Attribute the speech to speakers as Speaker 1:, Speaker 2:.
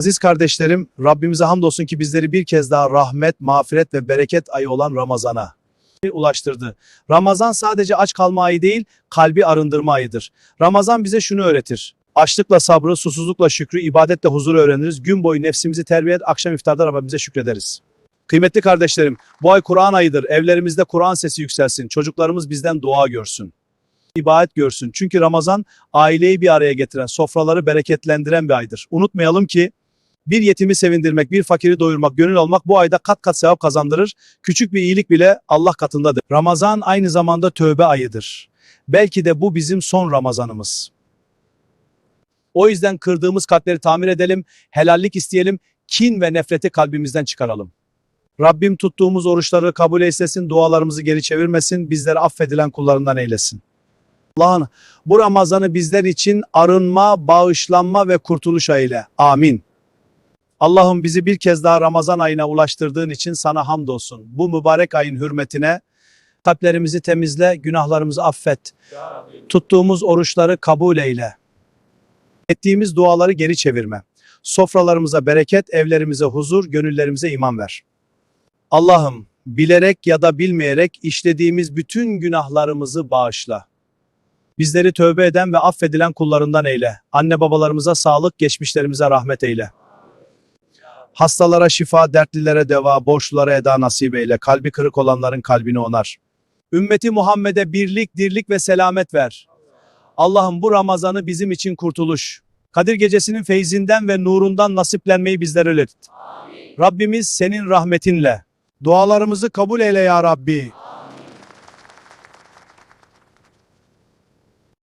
Speaker 1: Aziz kardeşlerim, Rabbimize hamdolsun ki bizleri bir kez daha rahmet, mağfiret ve bereket ayı olan Ramazan'a ulaştırdı. Ramazan sadece aç kalma ayı değil, kalbi arındırma ayıdır. Ramazan bize şunu öğretir. Açlıkla sabrı, susuzlukla şükrü, ibadetle huzuru öğreniriz. Gün boyu nefsimizi terbiye et, akşam iftarda Rabbimize şükrederiz. Kıymetli kardeşlerim, bu ay Kur'an ayıdır. Evlerimizde Kur'an sesi yükselsin. Çocuklarımız bizden dua görsün. İbadet görsün. Çünkü Ramazan aileyi bir araya getiren, sofraları bereketlendiren bir aydır. Unutmayalım ki bir yetimi sevindirmek, bir fakiri doyurmak, gönül almak bu ayda kat kat sevap kazandırır. Küçük bir iyilik bile Allah katındadır. Ramazan aynı zamanda tövbe ayıdır. Belki de bu bizim son Ramazanımız. O yüzden kırdığımız kalpleri tamir edelim, helallik isteyelim, kin ve nefreti kalbimizden çıkaralım. Rabbim tuttuğumuz oruçları kabul eylesin, dualarımızı geri çevirmesin, bizleri affedilen kullarından eylesin. Allah'ın bu Ramazan'ı bizler için arınma, bağışlanma ve kurtuluş ayıyla. Amin. Allah'ım bizi bir kez daha Ramazan ayına ulaştırdığın için sana hamdolsun. Bu mübarek ayın hürmetine kalplerimizi temizle, günahlarımızı affet. Tuttuğumuz oruçları kabul eyle. Ettiğimiz duaları geri çevirme. Sofralarımıza bereket, evlerimize huzur, gönüllerimize iman ver. Allah'ım bilerek ya da bilmeyerek işlediğimiz bütün günahlarımızı bağışla. Bizleri tövbe eden ve affedilen kullarından eyle. Anne babalarımıza sağlık, geçmişlerimize rahmet eyle. Hastalara şifa, dertlilere deva, borçlulara eda nasip eyle. Kalbi kırık olanların kalbini onar. Ümmeti Muhammed'e birlik, dirlik ve selamet ver. Allah'ım bu Ramazan'ı bizim için kurtuluş. Kadir gecesinin feyzinden ve nurundan nasiplenmeyi bizlere öğret. Rabbimiz senin rahmetinle. Dualarımızı kabul eyle ya Rabbi.